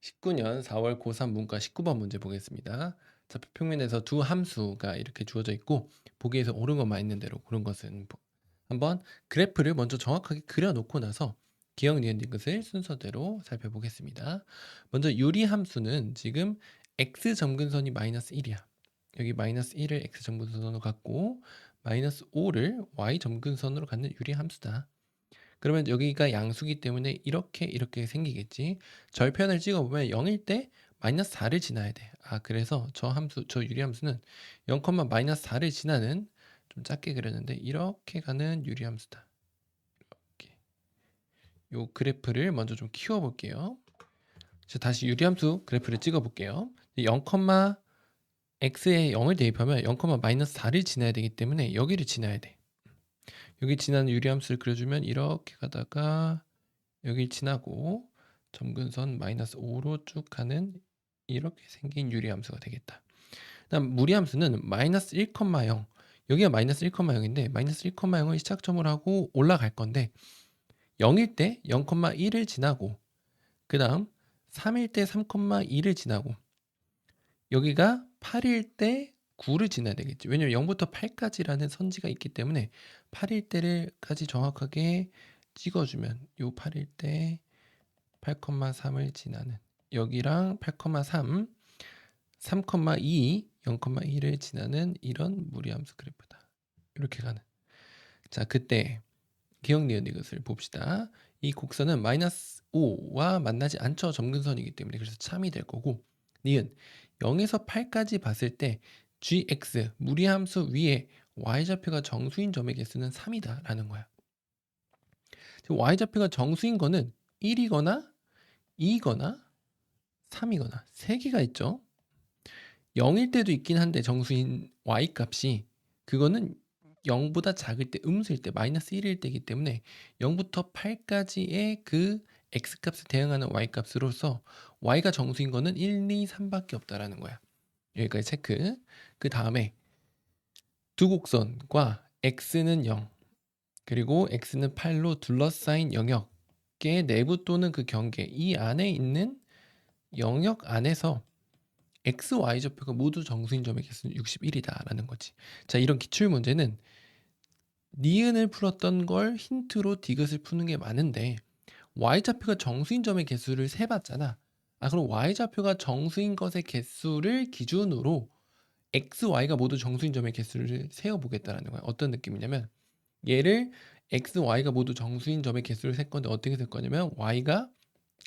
19년 4월 고3 문과 19번 문제 보겠습니다. 좌표 평면에서 두 함수가 이렇게 주어져 있고 보기에서 옳은 것만 있는 대로 고른 것은 보- 한번 그래프를 먼저 정확하게 그려놓고 나서 기억 니은 디귿을 순서대로 살펴보겠습니다. 먼저 유리 함수는 지금 x 점근선이 마이너스 1이야. 여기 마이너스 1을 x 점근선으로 갖고 마이너스 5를 y 점근선으로 갖는 유리 함수다. 그러면 여기가 양수기 때문에 이렇게 이렇게 생기겠지. 절편을 찍어보면 0일 때 마이너스 4를 지나야 돼. 아 그래서 저 함수 저 유리함수는 0, 마이너스 4를 지나는 좀 작게 그렸는데 이렇게 가는 유리함수다. 이렇게 요 그래프를 먼저 좀 키워볼게요. 자, 다시 유리함수 그래프를 찍어볼게요. 0, x에 0을 대입하면 0, 마이너스 4를 지나야 되기 때문에 여기를 지나야 돼. 여기 지나는 유리함수를 그려주면 이렇게 가다가 여기 지나고 점근선 마이너스 5로 쭉 가는 이렇게 생긴 유리함수가 되겠다. 다음 무리함수는 마이너스 1,0 여기가 마이너스 1,0인데 마이너스 1,0을 시작점으로 하고 올라갈 건데 0일 때 0,1을 지나고 그 다음 3일 때 3,2를 지나고 여기가 8일 때 9를 지나야 되겠지. 왜냐면 0부터 8까지라는 선지가 있기 때문에 8일 때를까지 정확하게 찍어주면 요 8일 때 8,3을 지나는 여기랑 8,3, 3,2, 0,1을 지나는 이런 무리함수 그래프다. 이렇게 가는. 자, 그때 기억 니은 이것을 봅시다. 이 곡선은 마이너스 5와 만나지 않죠. 점근선이기 때문에 그래서 참이 될 거고 니은 0에서 8까지 봤을 때 gx 무리함수 위에 y좌표가 정수인 점의 개수는 3이다 라는 거야. y좌표가 정수인 거는 1이거나 2거나 3이거나 3개가 있죠. 0일 때도 있긴 한데 정수인 y 값이 그거는 0보다 작을 때 음수일 때 마이너스 1일 때이기 때문에 0부터 8까지의 그 x 값에 대응하는 y 값으로서 y가 정수인 거는 1, 2, 3밖에 없다라는 거야. 여기까지 체크. 그 다음에 두 곡선과 x는 0 그리고 x는 8로 둘러싸인 영역의 내부 또는 그 경계 이 안에 있는 영역 안에서 x, y 좌표가 모두 정수인 점의 개수는 61이다라는 거지. 자, 이런 기출 문제는 니은을 풀었던 걸 힌트로 디귿을 푸는 게 많은데 y 좌표가 정수인 점의 개수를 세 봤잖아. 아, 그럼 y 좌표가 정수인 것의 개수를 기준으로 x, y가 모두 정수인 점의 개수를 세어 보겠다라는 거야. 어떤 느낌이냐면 얘를 x, y가 모두 정수인 점의 개수를 셀 건데 어떻게 셀 거냐면 y가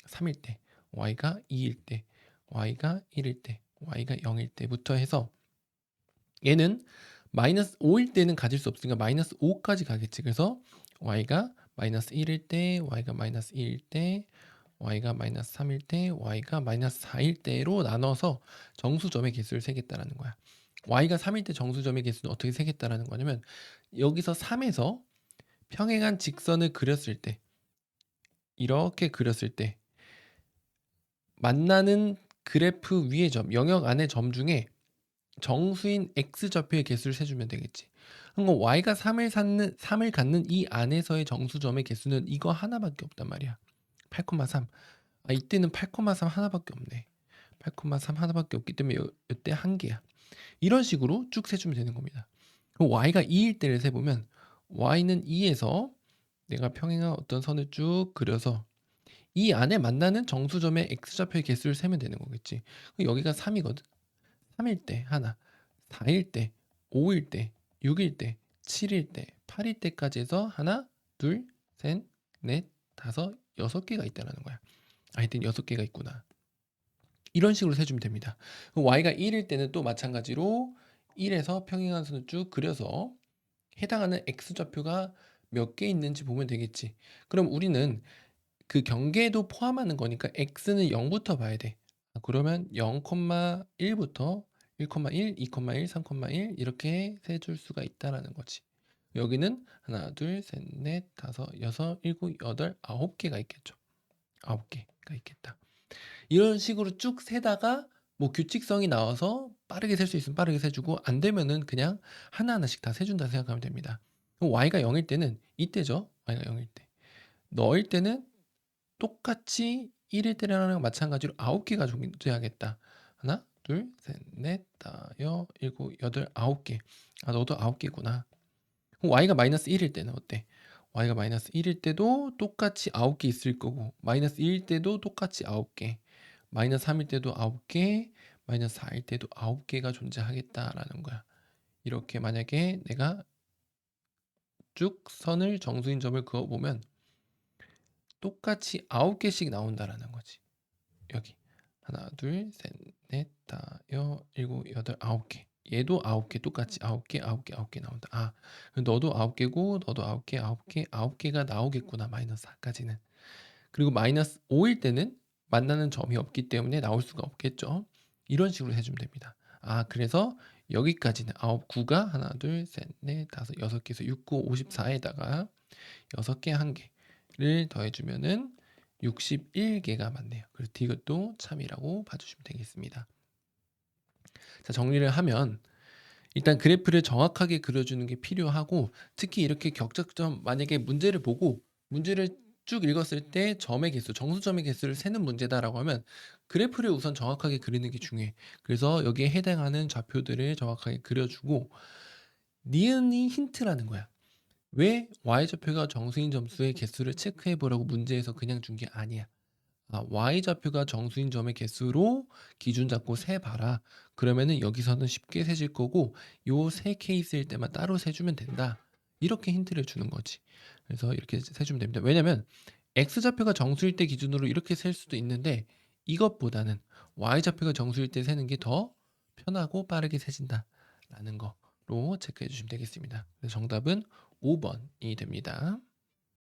3일 때, y가 2일 때, y가 1일 때, y가 0일 때부터 해서 얘는 마이너스 5일 때는 가질 수 없으니까 마이너스 5까지 가겠지. 그래서 y가 마이너스 1일 때, y가 마이너스 2일 때, y가 마이너스 3일 때, y가 마이너스 4일 때로 나눠서 정수점의 개수를 세겠다라는 거야. y가 3일 때 정수점의 개수는 어떻게 세겠다라는 거냐면 여기서 3에서 평행한 직선을 그렸을 때 이렇게 그렸을 때 만나는 그래프 위의 점, 영역 안의 점 중에 정수인 x 좌표의 개수를 세주면 되겠지. 그럼 y가 3을 갖는 3을 갖는 이 안에서의 정수점의 개수는 이거 하나밖에 없단 말이야. 8,3. 아 이때는 8,3 하나밖에 없네. 8,3 하나밖에 없기 때문에 요, 이때 한 개야. 이런 식으로 쭉 세주면 되는 겁니다. 그럼 y가 2일 때를 세보면 y는 2에서 내가 평행한 어떤 선을 쭉 그려서 이 안에 만나는 정수점의 x좌표의 개수를 세면 되는 거겠지. 그럼 여기가 3이거든. 3일 때 하나, 4일 때, 5일 때, 6일 때, 7일 때, 8일 때까지 해서 하나, 둘, 셋, 넷, 다섯, 여섯 개가 있다는 거야. 아, 하여튼 여섯 개가 있구나. 이런 식으로 세주면 됩니다. 그럼 y가 1일 때는 또 마찬가지로 1에서 평행한 선을 쭉 그려서 해당하는 x좌표가 몇 개 있는지 보면 되겠지. 그럼 우리는 그 경계도 포함하는 거니까 x는 0부터 봐야 돼. 아, 그러면 0,1부터 1,1, 2,1, 3,1 이렇게 세 줄 수가 있다라는 거지. 여기는 하나, 둘, 셋, 넷, 다섯, 여섯, 일곱, 여덟, 아홉 개가 있겠죠. 아홉 개가 있겠다. 이런 식으로 쭉 세다가 뭐 규칙성이 나와서 빠르게 셀 수 있으면 빠르게 세주고 안 되면은 그냥 하나하나씩 다 세준다 생각하면 됩니다. y가 0일 때는 이때죠. y가 0일 때. 너일 때는 똑같이 1일 때랑 마찬가지로 9개가 존재하겠다. 하나, 둘, 셋, 넷, 다, 여, 일곱, 여덟, 아홉 개. 아, 너도 아홉 개구나. Y가 마이너스 1일 때는 어때? y가 마이너스 1일 때도 똑같이 9개 있을 거고 마이너스 1일 때도 똑같이 9개 마이너스 3일 때도 9개 마이너스 4일 때도 9개가 존재하겠다라는 거야. 이렇게 만약에 내가 쭉 선을 정수인 점을 그어보면 똑같이 9개씩 나온다라는 거지. 여기 하나 둘 셋 넷 다, 여, 일곱, 여덟, 아홉 개 얘도 아홉 개 똑같이 아홉 개 아홉 개 아홉 개 나온다. 아 너도 아홉 개고 너도 아홉 개 아홉 개 아홉 개가 나오겠구나 마이너스 4까지는. 그리고 마이너스 5일 때는 만나는 점이 없기 때문에 나올 수가 없겠죠. 이런 식으로 해주면 됩니다. 아 그래서 여기까지는 아홉 9가 하나 둘 셋 넷 다섯 여섯 개에서 6, 9, 54에다가 여섯 개 한 개를 더해주면은 61개가 맞네요. 그래서 이것도 참이라고 봐주시면 되겠습니다. 자, 정리를 하면 일단 그래프를 정확하게 그려주는 게 필요하고 특히 이렇게 격작점 만약에 문제를 보고 문제를 쭉 읽었을 때 점의 개수, 정수점의 개수를 세는 문제다라고 하면 그래프를 우선 정확하게 그리는 게 중요해. 그래서 여기에 해당하는 좌표들을 정확하게 그려주고 니은이 힌트라는 거야. 왜 y좌표가 정수인 점수의 개수를 체크해 보라고 문제에서 그냥 준 게 아니야. 아, y좌표가 정수인 점의 개수로 기준 잡고 세 봐라. 그러면은 여기서는 쉽게 세질 거고 요 세 케이스일 때만 따로 세주면 된다. 이렇게 힌트를 주는 거지. 그래서 이렇게 세주면 됩니다. 왜냐면 x좌표가 정수일 때 기준으로 이렇게 셀 수도 있는데 이것보다는 y좌표가 정수일 때 세는 게 더 편하고 빠르게 세진다라는 거로 체크해 주시면 되겠습니다. 그래서 정답은 5번이 됩니다.